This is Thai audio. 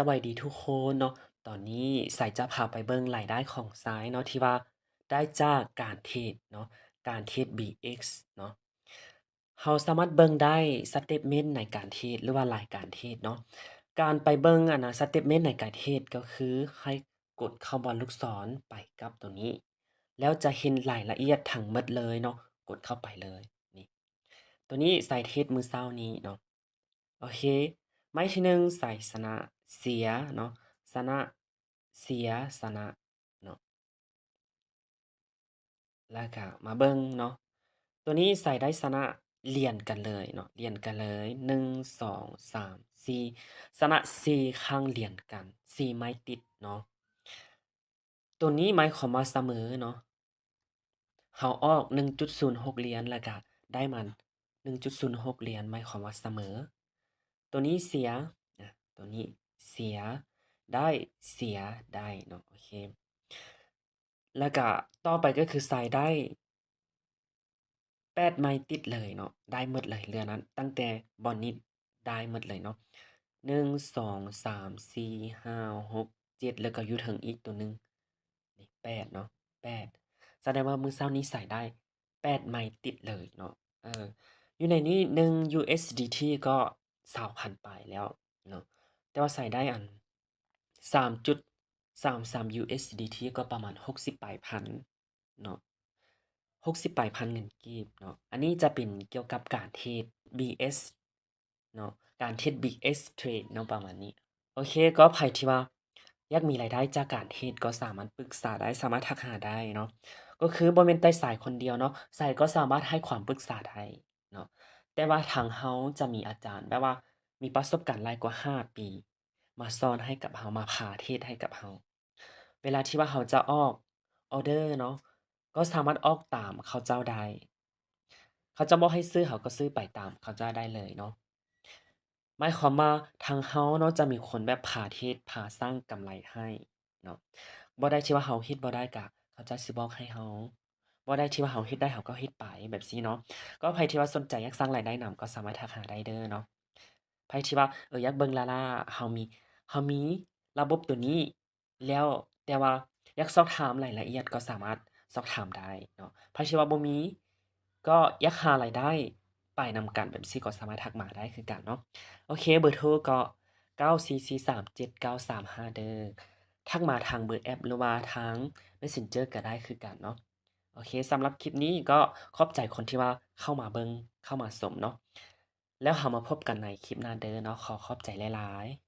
สวัสดีทุกคนเนาะ ตอนนี้สายจะพาไปเบิ่งรายได้ของซ้ายเนาะที่ว่าได้จากการเทรดเนาะ การเทรด BX เนาะเราสามารถเบิ่งได้สเตตเมนต์ในการเทรดหรือว่ารายการเทรดเนาะ การไปเบิ่งอะนะสเตตเมนต์ในการเทรดก็คือให้กดเข้าบนลูกศรไปกับตัวนี้ แล้วจะเห็นรายละเอียดทั้งหมดเลยเนาะ กดเข้าไปเลยนี่ ตัวนี้สายเทรดมือเช้านี้เนาะ โอเค ไม้ที่1ใส่ชนะ เสียเนาะชนะเสียชนะเนาะแล้วก็มาเบิ่งเนาะตัวนี้ใส่ได้ชนะเรียงกันเลยเนาะเรียงกันเลย1 2 3 4ชนะ4ครั้างเรียงกัน4ไม้ติดเนาะตัวนี้หมายความว่าเสมอเนาะเราออก 1.06เหรียญแล้วก็ได้มา1.06เหรียญหมายความว่าเสมอ ตัวนี้เสียอะตัวนี้ เสีย ได้เสียได้เนาะโอเค แล้วก็ต่อไปก็คือใส่ได้8ไม้ติดเลยเนาะได้หมดเลยเรือนั้น ตั้งแต่บอนนี้ได้หมดเลยเนาะ1 2 3 4 5 6 7แล้วก็อยู่เทิงอีกตัวหนึ่งนี่8เนาะ8แสดงว่ามือเช้านี้ใส่ได้8ไม้ติดเลยเนาะเอออยู่ในนี้1 USDT ก็20,000ปลายแล้วเนาะ แต่ว่าใส่ได้อัน 3.33 USDT ก็ประมาณ 60ปลายพันเนาะ60ปลายพันเงินกีบเนาะอันนี้จะเป็นเกี่ยวกับการเทรด BS เนาะการเทรด BS เทรดเนาะประมาณนี้ โอเคก็ไผที่ว่าอยากมีรายได้จากการเทรดก็สามารถปรึกษาได้สามารถทักหาได้เนาะก็คือบ่แม่นแต่สายคนเดียวเนาะสายก็สามารถให้ความปรึกษาได้เนาะแต่ว่าทางเราจะมีอาจารย์แบบว่า มีประสบการณ์หลายกว่า 5 ปี มาสอนให้กับเรามาพาเทรดให้กับเราเวลาที่ว่าเราจะออกออเดอร์เนาะก็สามารถออกตามเขาเจ้าได้เขาจ้าบอกให้ซื้อเราก็ซื้อไปตามเขาเจ้าได้เลยเนาะหมายความว่าทางเราเนาะจะมีคนแบบพาเทรดพาสร้างกำไรให้เนาะบ่ได้ที่ว่าเราเฮ็ดบ่ได้ก็เขาเจ้าสิบอกให้เราบ่ได้ที่ว่าเราเฮ็ดได้เราก็เฮ็ดไปแบบซี้เนาะก็ไผที่ว่าสนใจอยากสร้างรายได้นำก็สามารถทักหาได้เด้อเนาะ ไผที่ว่า เออ อยากเบิ่ง Lala เรามี เรามีระบบตัวนี้ แล้ว แต่ว่าอยากสอบถามรายละเอียดก็สามารถสอบถามได้เนาะ ไผที่ว่าบ่มี ก็อยากหารายได้ไปนำกัน แบบซี้ก็สามารถทักมาได้คือกันเนาะ โอเค เบอร์โทรก็ 94437935 เด้อ ทักมาทางเบอร์แอป หรือว่าทาง Messenger ก็ได้คือกันเนาะ โอเค สำหรับคลิปนี้ก็ขอบใจคนที่ว่าเข้ามาเบิ่ง เข้ามาชมเนาะ แล้วเรามาพบกันในคลิปหน้าเด้อเนาะขอขอบใจหลายๆ